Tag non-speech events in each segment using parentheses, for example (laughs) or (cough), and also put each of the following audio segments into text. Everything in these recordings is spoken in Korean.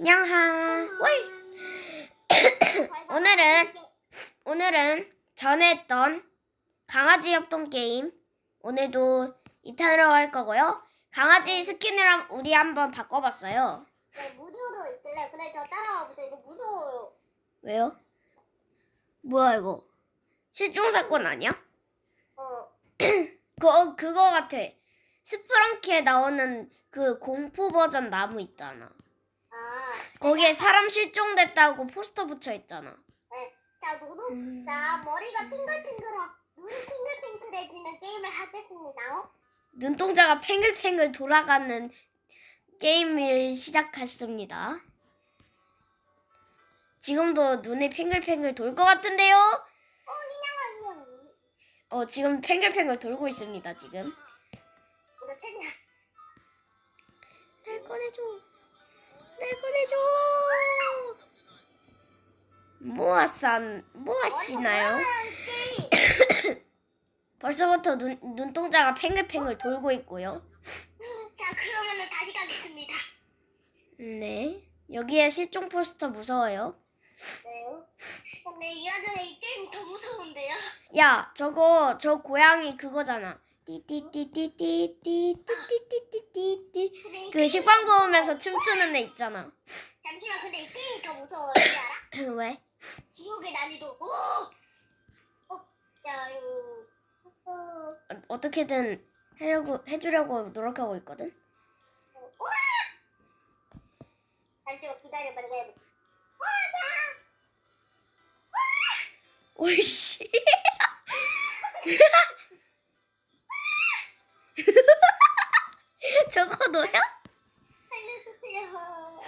냥하. 월. (coughs) 오늘은 오늘은 전에 했던 강아지 협동 게임 오늘도 2탄으로 할 거고요. 강아지 스킨을 우리 한번 바꿔봤어요. 네, 무도로 있길래 그래 저 따라와 보세요. 이거 무서워요. 왜요? 뭐야 이거? 실종 사건 아니야? 어. (coughs) 그거 그거 같아. 스프렁키에 나오는 그 공포 버전 나무 있잖아. 아. 거기에 사람 실종됐다고 포스터 붙여 있잖아. 네. 자, 노노. 음. 자, 머리가 핑글핑글하. 눈이 핑글핑글해지는 게임을 하겠습니다. 눈동자가 팽글팽글 돌아가는 게임을 시작했습니다. 지금도 눈이 팽글팽글 돌 것 같은데요? 어, 그냥 아니요. 어, 지금 팽글팽글 돌고 있습니다, 지금. 날 꺼내줘. 뭐하산, 뭐하시나요? 게임. 벌써부터 눈, 눈동자가 팽글팽글 돌고 있고요. 자, 그러면은 다시 가겠습니다. 네. 여기에 실종 포스터 무서워요. 네. 근데 이 와중에 이 게임이 더 무서운데요? 야, 저거 저 고양이 그거잖아. 띠띠띠띠띠띠띠띠띠띠띠. 그 식빵 더 구우면서 무서워. 춤추는 애 있잖아. 잠시만, 근데 이 게임이 더 무서워요. 왜 알아? (laughs) 왜? 지옥의 난이도. 오! 어, 야, 이거. 어, 어, 어떻게든 하려고 해주려고 노력하고 있거든. 잠시만 기다려봐, 내가 해볼게. 와, 오이씨. (laughs) (laughs) 저거 너야? 나 살려주세요.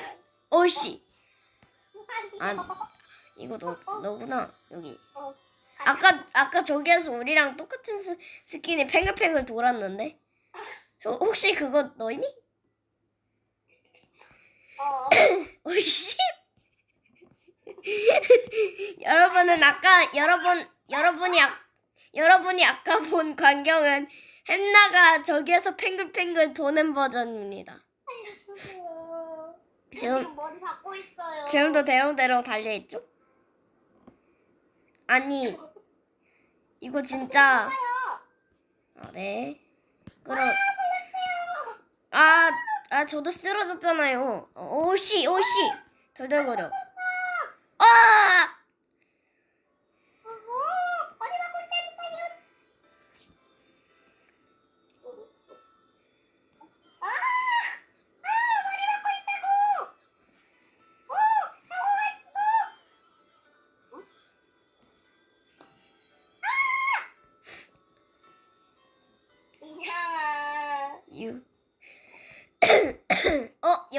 아니요. 아, 이거 너 너구나 여기. 어, 아까 아까 저기에서 우리랑 똑같은 스, 스킨이 팽글팽글 돌았는데. 저 혹시 그거 너니? 어, (laughs) 오이씨. (laughs) 여러분은 아까 여러분 여러분이 아, 여러분이 아까 본 광경은 햄나가 저기에서 팽글팽글 도는 버전입니다. 지금- 머리 받고 있어요. 지금도 대롱대롱 달려 있죠? 아니 이거 진짜 봐요. 아, 네. 끌어 아, 아 저도 쓰러졌잖아요. 어, 오씨 오씨 덜덜거려.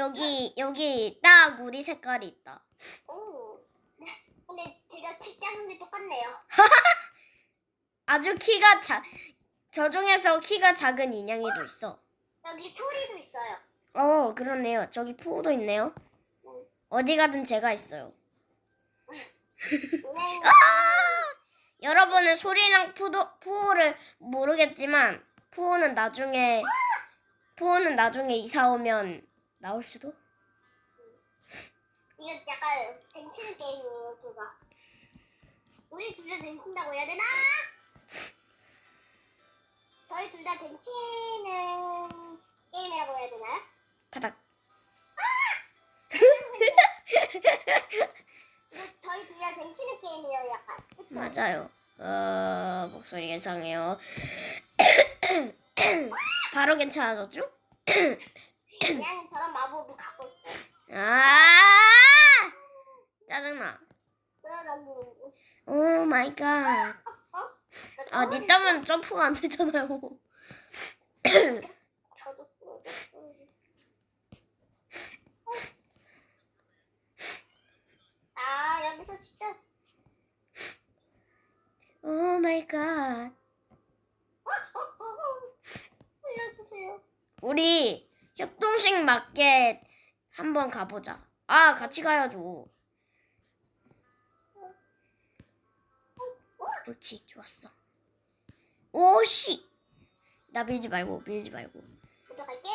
여기 여기 딱 우리 색깔이 있다. 오. 네, 근데 제가 키 작은 게 똑같네요. (laughs) 아주 키가 자. 저 중에서 키가 작은 인형이도 있어. 여기 소리도 있어요. 어 그렇네요. 저기 푸우도 있네요. 어디 가든 제가 있어요. 네. (laughs) 여러분은 소리랑 푸도, 푸우를 모르겠지만 푸우는 나중에 푸우는 나중에 이사 오면 나올 수도? 이거 약간 댕치는 게임이에요, 그가. 우리 둘다 댕친다고 해야 되나? 저희 둘다 댕치는 게임이라고 해야 되나요? 바닥. 이거 저희 둘다 댕치는 게임이에요, 약간. 그쵸? 맞아요. 어 목소리 이상해요. 바로 괜찮아졌죠? 그냥 저런 마법을 갖고 있어요. 아 짜증나. 오 마이 갓. 어? 아, 니 땀은 점프가 안 되잖아요. 아, 여기서 진짜 오 마이 갓. 살려주세요. 우리 협동식 마켓 한번 가보자. 아, 같이 가야죠. 그렇지, 좋았어. 오씨. 나 밀지 말고, 밀지 말고. 먼저 갈게.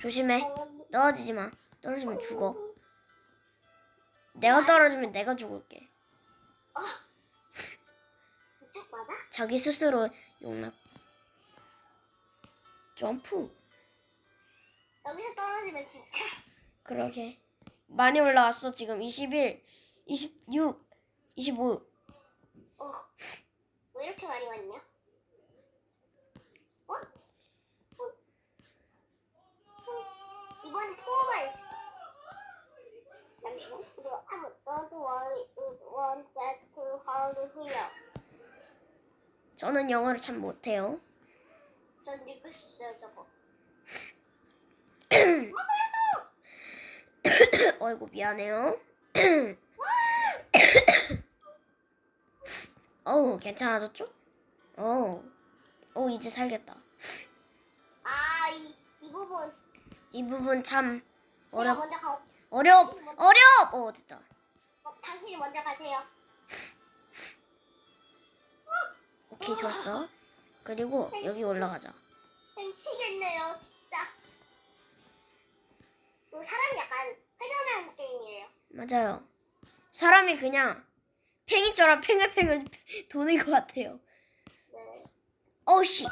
조심해. 어, 떨어지지 마. 떨어지면 죽어. 내가 떨어지면 내가 죽을게. 맞아? 자기 스스로 용납. 점프. 여기서 떨어지면 진짜. 그러게. 많이 올라왔어. 지금 21, 26, 25. 어. 왜 이렇게 많이 왔냐? 어? 어? 어? 이번 투어가 잠시만. 이거 한번 here. 저는 영어를 참 못해요. 전수 있어요, 저거. (coughs) 어이구 미안해요. (coughs) 어우 괜찮아졌죠? 어, 어 이제 살겠다. 아, 이, 이 부분. 이 부분 참 어렵 먼저 가. 어렵 어렵. 어 됐다. 어, 당신이 먼저 가세요. 오케이 좋았어. 그리고 여기 올라가자. 땡치겠네요, 진짜. 이 사람이 약간 회전하는 게임이에요. 맞아요. 사람이 그냥 팽이처럼 팽글팽글 도는 것 같아요. 네. 어우씨.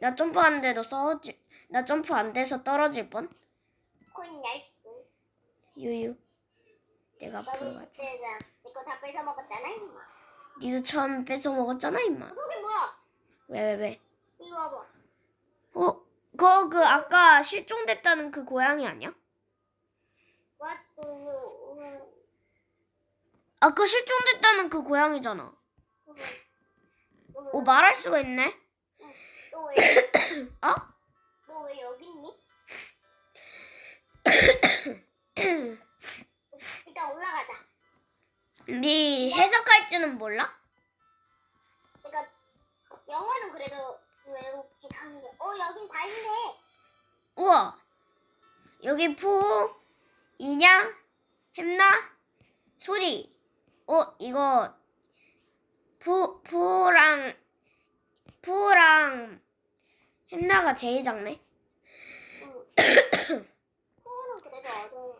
나 점프하는데 너 써지. 나 점프 안 돼서 떨어질 뻔. 코인 나이스. 유유. 내가 앞으로. 그때는 내거 다 뺏어 먹었잖아. 니도 처음 뺏어 먹었잖아 임마. 그게 뭐야? 왜 왜 왜? 이리 와봐. 어? 그거 그 아까 실종됐다는 그 고양이 아니야? What do you... 아까 실종됐다는 그 고양이잖아. 오 말할 수가 있네. 너왜 어? 너왜 (coughs) 여기 있니? (coughs) 일단 올라가자. 네 해석할 줄은 몰라? 그러니까 영어는 그래도 외우긴 하는데. 어 여긴 다 있네. 우와. 여기 푸, 인양, 햄나, 소리. 어 이거 푸 푸랑 푸랑 햄나가 제일 작네. 응. (coughs) 코어는 그래도 어려워.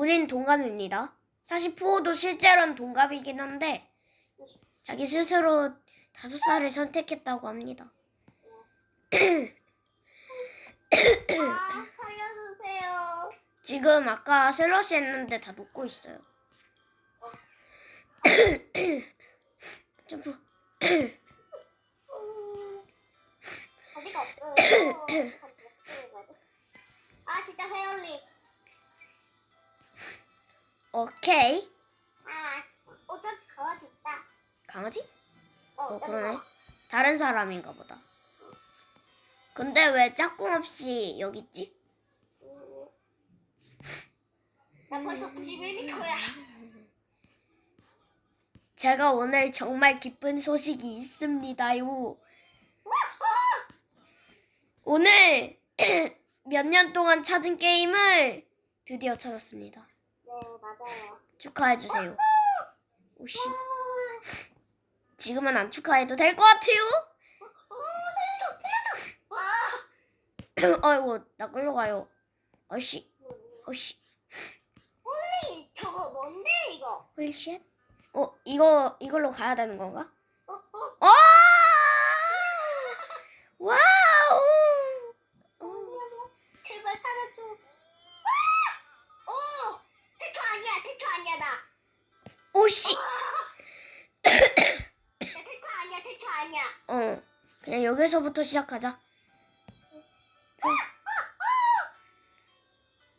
우린 동갑입니다. 사실 푸오도 실제로는 동갑이긴 한데 자기 스스로 다섯 살을 선택했다고 합니다. 아 살려주세요. 지금 아까 셀러시 했는데 다 녹고 있어요. 점프. 음, 어디가 없어요. 아 진짜 회원님. 오케이. 아 어쩜 강아지 있다. 강아지? 어, 어 그러네. 다른 사람인가 보다. 근데 왜 짝꿍 없이 여기 있지? 음. 나 벌써 91m야. 제가 오늘 정말 기쁜 소식이 있습니다요. 오늘 (clears throat) 몇 년 동안 찾은 게임을 드디어 찾았습니다. 축하해 주세요. 오씨. 지금은 안 축하해도 될 것 같아요. (coughs) 아이고 나 끌려가요. 어씨 어씨 홀리 저거 뭔데 이거? 홀쉣. 어 이거 이걸로 가야 되는 건가? 어, 어? 여기서부터 시작하자.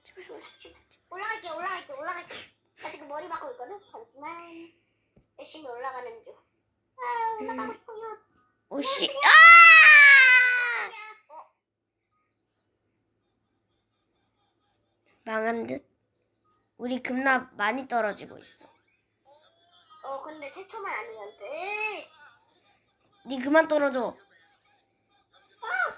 제발 제발 제발. 올라갈게 올라갈게 올라갈게. 나 지금 머리 막고 있거든. 잠시만. 열심히 올라가는 중. 아 올라가고 싶어요. 오씨. 아! 어? 망한 듯. 우리 급락 많이 떨어지고 있어. 어 근데 태초만 아니면 돼. 니 그만 떨어져. 아, 아,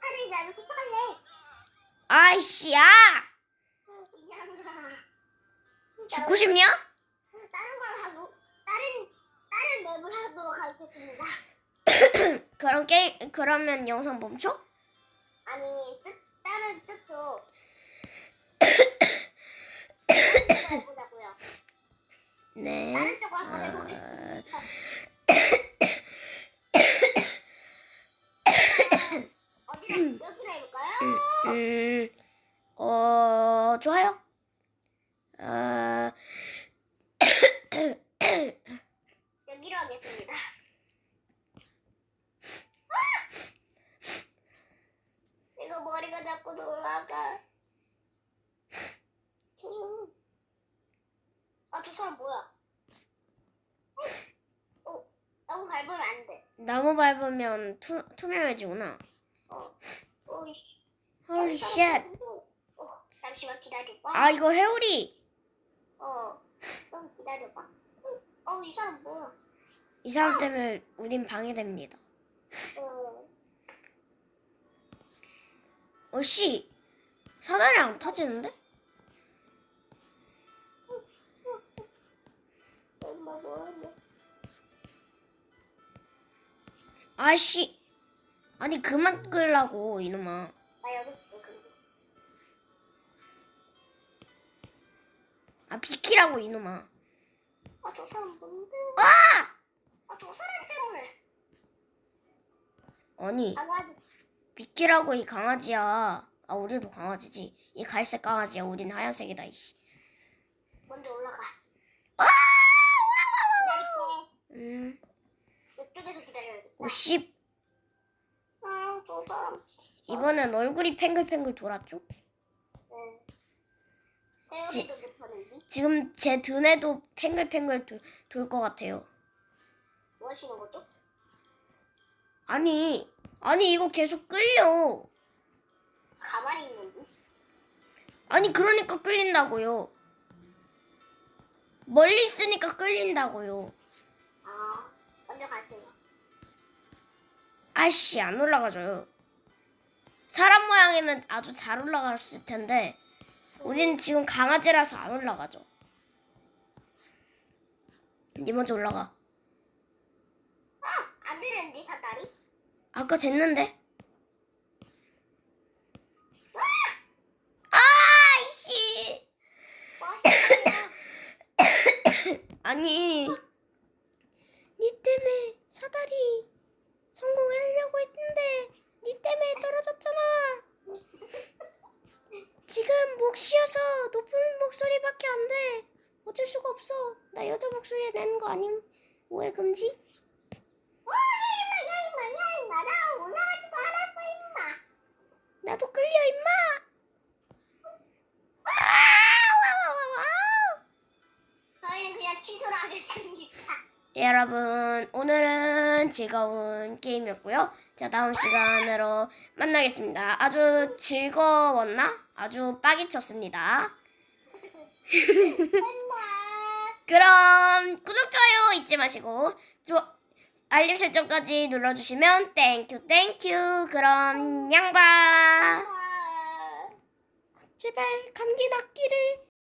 하리 나는 속상해. 아이씨야. 죽고 싶냐? 다른 걸 하고 다른 다른 연습을 하도록 하겠습니다. (coughs) 그럼 게임 그러면 영상 멈춰? 아니 뜻 다른 뜻도 해보자고요. (coughs) 네. 다른 쪽으로 한번 해보겠습니다. (coughs) 어디다 여기로 해볼까요? 음, 어, 좋아요. 어, 여기로 하겠습니다. 아! 이거 머리가 자꾸 돌아가. 아, 저 사람 뭐야? 어, 너무 밟으면 안 돼. 나무 밟으면 투, 투명해지구나. 어, 오이씨. Holy shit. 어, 잠시만 기다려봐. 아, 이거 해오리. 어, 좀 기다려봐. 어, 이 사람 뭐야? 이 사람 때문에 우린 방해됩니다. 어, 어, 씨. 사다리 안 타지는데? 아씨. 아니, 그만 끌라고, 이놈아. 여기 근데. 아, 비키라고, 이놈아. 아, 저 사람 뭔데? 아! 아, 저 사람 때문에. 아니, 강아지. 비키라고, 이 강아지야. 아, 우리도 강아지지. 이 갈색 강아지야. 우린 하얀색이다, 이씨. 50. 아, 돌았어. 이번엔 얼굴이 팽글팽글 돌았죠? 네. 지, 지금 제 두뇌도 팽글팽글 돌 것 같아요. 뭐 하시는 거죠? 아니, 아니 이거 계속 끌려. 가만히 있는데? 아니 그러니까 끌린다고요. 멀리 있으니까 끌린다고요. 아, 먼저 갈게요. 아이씨 안 올라가져요. 사람 모양이면 아주 잘 올라갔을 텐데 우리는 지금 강아지라서 안 올라가죠. 니 먼저 올라가. 아, 안 되는데, 닭다리? 아까 됐는데? 아이씨. 뭐 하시는 거예요? 아니 니 때문에 사다리 성공하려고 했는데 니 때문에 떨어졌잖아. 지금 목 쉬어서 높은 목소리밖에 안 돼. 어쩔 수가 없어. 나 여자 목소리 내는 거 아님? 오해 금지? 와, 야, 임마, 야, 임마, 야, 임마. 나 올라가지도 않았어, 임마. 나도 끌려 임마 여러분 오늘은 즐거운 게임이었고요. 자 다음 시간으로 만나겠습니다. 아주 즐거웠나? 아주 빠기 쳤습니다. (laughs) 그럼 구독 좋아요 잊지 마시고 조, 알림 설정까지 눌러주시면 땡큐 땡큐 그럼 양바 아. 제발 감기 낫기를